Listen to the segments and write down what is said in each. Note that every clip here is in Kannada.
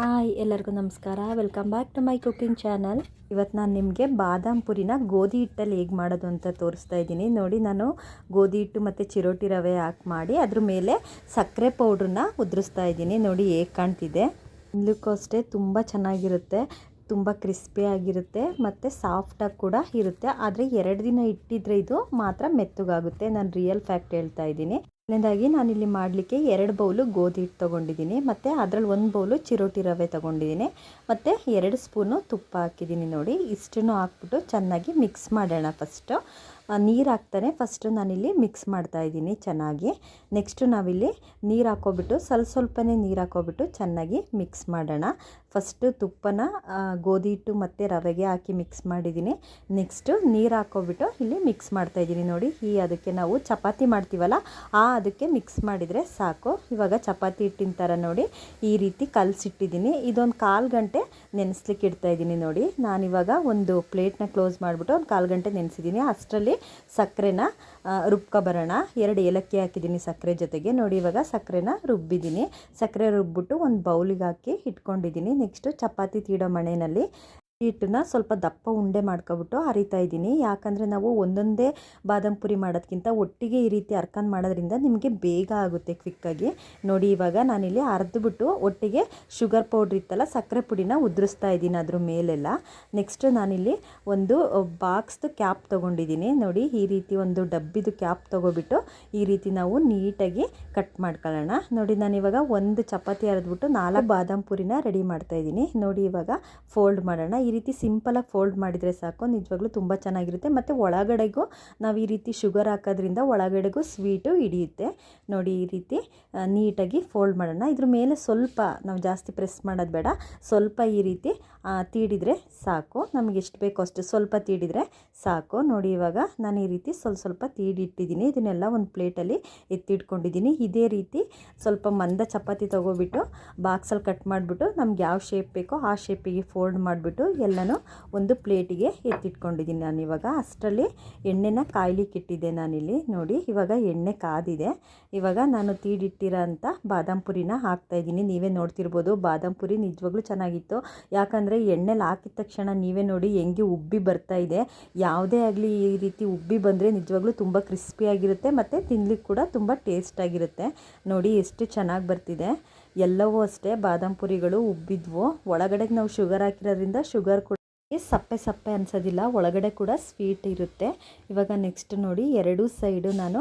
ಹಾಯ್, ಎಲ್ಲರಿಗೂ ನಮಸ್ಕಾರ. Welcome back to my cooking channel ಇವತ್ತು ನಾನು ನಿಮಗೆ ಬಾದಾಮ್ ಪುರಿನ ಗೋಧಿ ಹಿಟ್ಟಲ್ಲಿ ಹೇಗೆ ಮಾಡೋದು ಅಂತ ತೋರಿಸ್ತಾ ಇದ್ದೀನಿ. ನೋಡಿ, ನಾನು ಗೋಧಿ ಹಿಟ್ಟು ಮತ್ತು ಚಿರೋಟಿ ರವೆ ಹಾಕಿ ಮಾಡಿ ಅದ್ರ ಮೇಲೆ ಸಕ್ಕರೆ ಪೌಡ್ರನ್ನ ಉದುರಿಸ್ತಾ ಇದ್ದೀನಿ. ನೋಡಿ, ಹೇಗೆ ಕಾಣ್ತಿದೆ. ಅಷ್ಟೇ ತುಂಬ ಚೆನ್ನಾಗಿರುತ್ತೆ, ತುಂಬ ಕ್ರಿಸ್ಪಿಯಾಗಿರುತ್ತೆ ಮತ್ತು ಸಾಫ್ಟಾಗಿ ಕೂಡ ಇರುತ್ತೆ. ಆದರೆ ಎರಡು ದಿನ ಇಟ್ಟಿದ್ರೆ ಇದು ಮಾತ್ರ ಮೆತ್ತಗಾಗುತ್ತೆ. ನಾನು ರಿಯಲ್ ಫ್ಯಾಕ್ಟ್ ಹೇಳ್ತಾ ಇದ್ದೀನಿ. ಮೊದಲನೇದಾಗಿ ನಾನಿಲ್ಲಿ ಮಾಡಲಿಕ್ಕೆ ಎರಡು ಬೌಲು ಗೋಧಿ ಹಿಟ್ಟು ತೊಗೊಂಡಿದ್ದೀನಿ, ಮತ್ತು ಅದರಲ್ಲಿ ಒಂದು ಬೌಲು ಚಿರೋಟಿ ರವೆ ತೊಗೊಂಡಿದ್ದೀನಿ, ಮತ್ತು ಎರಡು ಸ್ಪೂನು ತುಪ್ಪ ಹಾಕಿದ್ದೀನಿ ನೋಡಿ, ಇಷ್ಟನ್ನು ಹಾಕ್ಬಿಟ್ಟು ಚೆನ್ನಾಗಿ ಮಿಕ್ಸ್ ಮಾಡೋಣ ಫಸ್ಟು ನೀರು ಹಾಕ್ತಾನೆ ಫಸ್ಟು ನಾನಿಲ್ಲಿ ಮಿಕ್ಸ್ ಮಾಡ್ತಾ ಇದ್ದೀನಿ ಚೆನ್ನಾಗಿ. ನೆಕ್ಸ್ಟು ನಾವಿಲ್ಲಿ ನೀರು ಹಾಕೋಬಿಟ್ಟು ಸ್ವಲ್ಪ ಸ್ವಲ್ಪನೇ ನೀರು ಹಾಕೋಬಿಟ್ಟು ಚೆನ್ನಾಗಿ ಮಿಕ್ಸ್ ಮಾಡೋಣ. ಫಸ್ಟು ತುಪ್ಪನ ಗೋಧಿ ಹಿಟ್ಟು ಮತ್ತು ರವೆಗೆ ಹಾಕಿ ಮಿಕ್ಸ್ ಮಾಡಿದ್ದೀನಿ. ನೆಕ್ಸ್ಟು ನೀರು ಹಾಕೋಬಿಟ್ಟು ಇಲ್ಲಿ ಮಿಕ್ಸ್ ಮಾಡ್ತಾ ಇದ್ದೀನಿ ನೋಡಿ. ಈ ಅದಕ್ಕೆ ನಾವು ಚಪಾತಿ ಮಾಡ್ತೀವಲ್ಲ, ಆ ಅದಕ್ಕೆ ಮಿಕ್ಸ್ ಮಾಡಿದರೆ ಸಾಕು. ಇವಾಗ ಚಪಾತಿ ಹಿಟ್ಟಿನ ಥರ ನೋಡಿ ಈ ರೀತಿ ಕಲಸಿಟ್ಟಿದ್ದೀನಿ. ಇದೊಂದು ಕಾಲು ಗಂಟೆ ನೆನೆಸ್ಲಿಕ್ಕೆ ಇಡ್ತಾ ಇದ್ದೀನಿ ನೋಡಿ. ನಾನಿವಾಗ ಒಂದು ಪ್ಲೇಟ್ನ ಕ್ಲೋಸ್ ಮಾಡಿಬಿಟ್ಟು ಒಂದು ಕಾಲು ಗಂಟೆ ನೆನೆಸಿದ್ದೀನಿ. ಅಷ್ಟರಲ್ಲಿ ಸಕ್ಕರೆನ ರುಬ್ಕೊಬರೋಣ. ಎರಡು ಏಲಕ್ಕಿ ಹಾಕಿದ್ದೀನಿ ಸಕ್ಕರೆ ಜೊತೆಗೆ. ನೋಡಿ, ಇವಾಗ ಸಕ್ಕರೆನ ರುಬ್ಬಿದ್ದೀನಿ. ಸಕ್ಕರೆ ರುಬ್ಬಿಟ್ಟು ಒಂದು ಬೌಲಿಗೆ ಹಾಕಿ ಇಟ್ಕೊಂಡಿದ್ದೀನಿ. ನೆಕ್ಸ್ಟು ಚಪಾತಿ ತೀಡೋ ಮಣೆಯಲ್ಲಿ. ಹಿಟ್ಟನ್ನ ಸ್ವಲ್ಪ ದಪ್ಪ ಉಂಡೆ ಮಾಡ್ಕೊಬಿಟ್ಟು ಅರಿತಾ ಇದ್ದೀನಿ. ಯಾಕಂದರೆ ನಾವು ಒಂದೊಂದೇ ಬಾದಾಮ್ ಪುರಿ ಮಾಡೋದಕ್ಕಿಂತ ಒಟ್ಟಿಗೆ ಈ ರೀತಿ ಅರ್ಕನ್ ಮಾಡೋದ್ರಿಂದ ನಿಮಗೆ ಬೇಗ ಆಗುತ್ತೆ ಕ್ವಿಕ್ಕಾಗಿ ನೋಡಿ, ಇವಾಗ ನಾನಿಲ್ಲಿ ಅರ್ದ್ಬಿಟ್ಟು ಒಟ್ಟಿಗೆ ಶುಗರ್ ಪೌಡ್ರ್ ಇತ್ತಲ್ಲ, ಸಕ್ಕರೆ ಪುಡಿನ ಉದುರಿಸ್ತಾ ಇದ್ದೀನಿ ಅದ್ರ ಮೇಲೆಲ್ಲ. ನೆಕ್ಸ್ಟ್ ನಾನಿಲ್ಲಿ ಒಂದು ಬಾಕ್ಸ್ದು ಕ್ಯಾಪ್ ತೊಗೊಂಡಿದ್ದೀನಿ. ನೋಡಿ, ಈ ರೀತಿ ಒಂದು ಡಬ್ಬಿದು ಕ್ಯಾಪ್ ತೊಗೊಬಿಟ್ಟು ಈ ರೀತಿ ನಾವು ನೀಟಾಗಿ ಕಟ್ ಮಾಡ್ಕೊಳ್ಳೋಣ. ನೋಡಿ, ನಾನಿವಾಗ ಒಂದು ಚಪಾತಿ ಅರೆದ್ಬಿಟ್ಟು ನಾಲ್ಕು ಬಾದಾಮ್ ಪುರಿನ ರೆಡಿ ಮಾಡ್ತಾ ಇದ್ದೀನಿ. ನೋಡಿ, ಇವಾಗ ಫೋಲ್ಡ್ ಮಾಡೋಣ. ಈ ರೀತಿ ಸಿಂಪಲಾಗಿ ಫೋಲ್ಡ್ ಮಾಡಿದರೆ ಸಾಕು, ನಿಜವಾಗ್ಲೂ ತುಂಬ ಚೆನ್ನಾಗಿರುತ್ತೆ. ಮತ್ತು ಒಳಗಡೆಗೂ ನಾವು ಈ ರೀತಿ ಶುಗರ್ ಹಾಕೋದ್ರಿಂದ ಒಳಗಡೆಗೂ ಸ್ವೀಟು ಹಿಡಿಯುತ್ತೆ. ನೋಡಿ ಈ ರೀತಿ ನೀಟಾಗಿ ಫೋಲ್ಡ್ ಮಾಡೋಣ. ಇದ್ರ ಮೇಲೆ ಸ್ವಲ್ಪ ನಾವು ಜಾಸ್ತಿ ಪ್ರೆಸ್ ಮಾಡೋದು ಬೇಡ. ಸ್ವಲ್ಪ ಈ ರೀತಿ ತೀಡಿದರೆ ಸಾಕು. ನಮಗೆ ಎಷ್ಟು ಬೇಕೋ ಅಷ್ಟು ಸ್ವಲ್ಪ ತೀಡಿದರೆ ಸಾಕು. ನೋಡಿ ಇವಾಗ ನಾನು ಈ ರೀತಿ ಸ್ವಲ್ಪ ಸ್ವಲ್ಪ ತೀಡಿಟ್ಟಿದ್ದೀನಿ. ಇದನ್ನೆಲ್ಲ ಒಂದು ಪ್ಲೇಟಲ್ಲಿ ಎತ್ತಿಟ್ಕೊಂಡಿದ್ದೀನಿ. ಇದೇ ರೀತಿ ಸ್ವಲ್ಪ ಮಂದ ಚಪಾತಿ ತೊಗೊಬಿಟ್ಟು ಬಾಕ್ಸಲ್ಲಿ ಕಟ್ ಮಾಡಿಬಿಟ್ಟು ನಮ್ಗೆ ಯಾವ ಶೇಪ್ ಬೇಕೋ ಆ ಶೇಪಿಗೆ ಫೋಲ್ಡ್ ಮಾಡಿಬಿಟ್ಟು ಎಲ್ಲನೂ ಒಂದು ಪ್ಲೇಟಿಗೆ ಎತ್ತಿಟ್ಕೊಂಡಿದ್ದೀನಿ ನಾನು. ಇವಾಗ ಅಷ್ಟರಲ್ಲಿ ಎಣ್ಣೆನ ಕಾಯ್ಲಿಕ್ಕೆ ಇಟ್ಟಿದ್ದೆ ನಾನಿಲ್ಲಿ. ನೋಡಿ, ಇವಾಗ ಎಣ್ಣೆ ಕಾದಿದೆ. ಇವಾಗ ನಾನು ತೀಡಿಟ್ಟಿರೋ ಅಂಥ ಬಾದಾಮ್ ಪುರಿನ ಹಾಕ್ತಾಯಿದ್ದೀನಿ ನೀವೇ ನೋಡ್ತಿರ್ಬೋದು, ಬಾದಾಮ್ ಪುರಿ ನಿಜವಾಗ್ಲೂ ಚೆನ್ನಾಗಿತ್ತು. ಯಾಕಂದರೆ ಎಣ್ಣೆಲಿ ಹಾಕಿದ ತಕ್ಷಣ ನೀವೇ ನೋಡಿ ಹೆಂಗೆ ಉಬ್ಬಿ ಬರ್ತಾ ಇದೆ. ಯಾವುದೇ ಆಗಲಿ ಈ ರೀತಿ ಉಬ್ಬಿ ಬಂದರೆ ನಿಜವಾಗ್ಲೂ ತುಂಬ ಕ್ರಿಸ್ಪಿಯಾಗಿರುತ್ತೆ ಮತ್ತು ತಿನ್ಲಿಕ್ಕೆ ಕೂಡ ತುಂಬ ಟೇಸ್ಟಾಗಿರುತ್ತೆ ನೋಡಿ, ಎಷ್ಟು ಚೆನ್ನಾಗಿ ಬರ್ತಿದೆ. ಎಲ್ಲವೂ ಅಷ್ಟೇ. ಬಾದಾಮ್ ಪುರಿಗಳು ಉಬ್ಬಿದ್ವು. ಒಳಗಡೆ ನಾವು ಶುಗರ್ ಹಾಕಿರೋದ್ರಿಂದ ಶುಗರ್ ಕೂಡ ಸಪ್ಪೆ ಸಪ್ಪೆ ಅನ್ಸೋದಿಲ್ಲ. ಒಳಗಡೆ ಕೂಡ ಸ್ವೀಟ್ ಇರುತ್ತೆ. ಇವಾಗ ನೆಕ್ಸ್ಟ್ ನೋಡಿ, ಎರಡು ಸೈಡು ನಾನು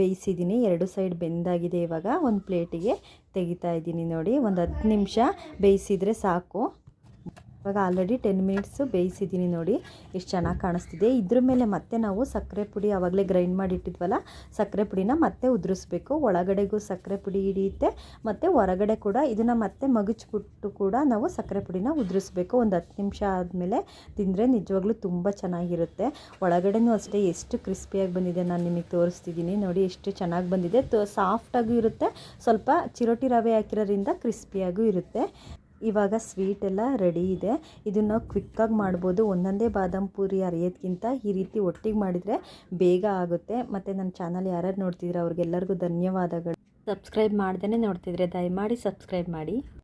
ಬೇಯಿಸಿದ್ದೀನಿ. ಎರಡು ಸೈಡ್ ಬೆಂದಾಗಿದೆ ಇವಾಗ. ಒಂದು ಪ್ಲೇಟಿಗೆ ತೆಗಿತಾ ಇದ್ದೀನಿ ನೋಡಿ. ಒಂದು ಹತ್ತು ನಿಮಿಷ ಬೇಯಿಸಿದರೆ ಸಾಕು. ಇವಾಗ ಆಲ್ರೆಡಿ ಟೆನ್ ಮಿನಿಟ್ಸು ಬೇಯಿಸಿದ್ದೀನಿ ನೋಡಿ, ಎಷ್ಟು ಚೆನ್ನಾಗಿ ಕಾಣಿಸ್ತಿದೆ. ಇದ್ರ ಮೇಲೆ ಮತ್ತೆ ನಾವು ಸಕ್ಕರೆ ಪುಡಿ ಆವಾಗಲೇ ಗ್ರೈಂಡ್ ಮಾಡಿ ಇಟ್ಟಿದ್ವಲ್ಲ, ಸಕ್ಕರೆ ಪುಡಿನ ಮತ್ತೆ ಉದುರಿಸ್ಬೇಕು. ಒಳಗಡೆಗೂ ಸಕ್ಕರೆ ಪುಡಿ ಹಿಡಿಯುತ್ತೆ, ಮತ್ತು ಹೊರಗಡೆ ಕೂಡ ಇದನ್ನು ಮತ್ತೆ ಮಗುಚ್ಬಿಟ್ಟು ಕೂಡ ನಾವು ಸಕ್ಕರೆ ಪುಡಿನ ಉದುರಿಸ್ಬೇಕು. ಒಂದು ಹತ್ತು ನಿಮಿಷ ಆದಮೇಲೆ ತಿಂದರೆ ನಿಜವಾಗ್ಲೂ ತುಂಬ ಚೆನ್ನಾಗಿರುತ್ತೆ. ಒಳಗಡೆನೂ ಅಷ್ಟೇ ಎಷ್ಟು ಕ್ರಿಸ್ಪಿಯಾಗಿ ಬಂದಿದೆ ನಾನು ನಿಮಗೆ ತೋರಿಸ್ತಿದ್ದೀನಿ ನೋಡಿ, ಎಷ್ಟು ಚೆನ್ನಾಗಿ ಬಂದಿದೆ. ಸಾಫ್ಟಾಗೂ ಇರುತ್ತೆ, ಸ್ವಲ್ಪ ಚಿರೋಟಿ ರವೆ ಹಾಕಿರೋದ್ರಿಂದ ಕ್ರಿಸ್ಪಿಯಾಗೂ ಇರುತ್ತೆ. ಇವಾಗ ಸ್ವೀಟ್ ಎಲ್ಲ ರೆಡಿ ಇದೆ. ಇದನ್ನು ಕ್ವಿಕ್ಕಾಗಿ ಮಾಡ್ಬೋದು. ಒಂದೊಂದೇ ಬಾದಾಮ್ ಪೂರಿ ಅರಿಯೋದ್ಕಿಂತ ಈ ರೀತಿ ಒಟ್ಟಿಗೆ ಮಾಡಿದರೆ ಬೇಗ ಆಗುತ್ತೆ. ಮತ್ತು ನನ್ನ ಚಾನಲ್ ಯಾರ್ಯಾರು ನೋಡ್ತಿದ್ರೆ ಅವ್ರಿಗೆಲ್ಲರಿಗೂ ಧನ್ಯವಾದಗಳು. ಸಬ್ಸ್ಕ್ರೈಬ್ ಮಾಡ್ದೇ ನೋಡ್ತಿದ್ರೆ ದಯಮಾಡಿ ಸಬ್ಸ್ಕ್ರೈಬ್ ಮಾಡಿ.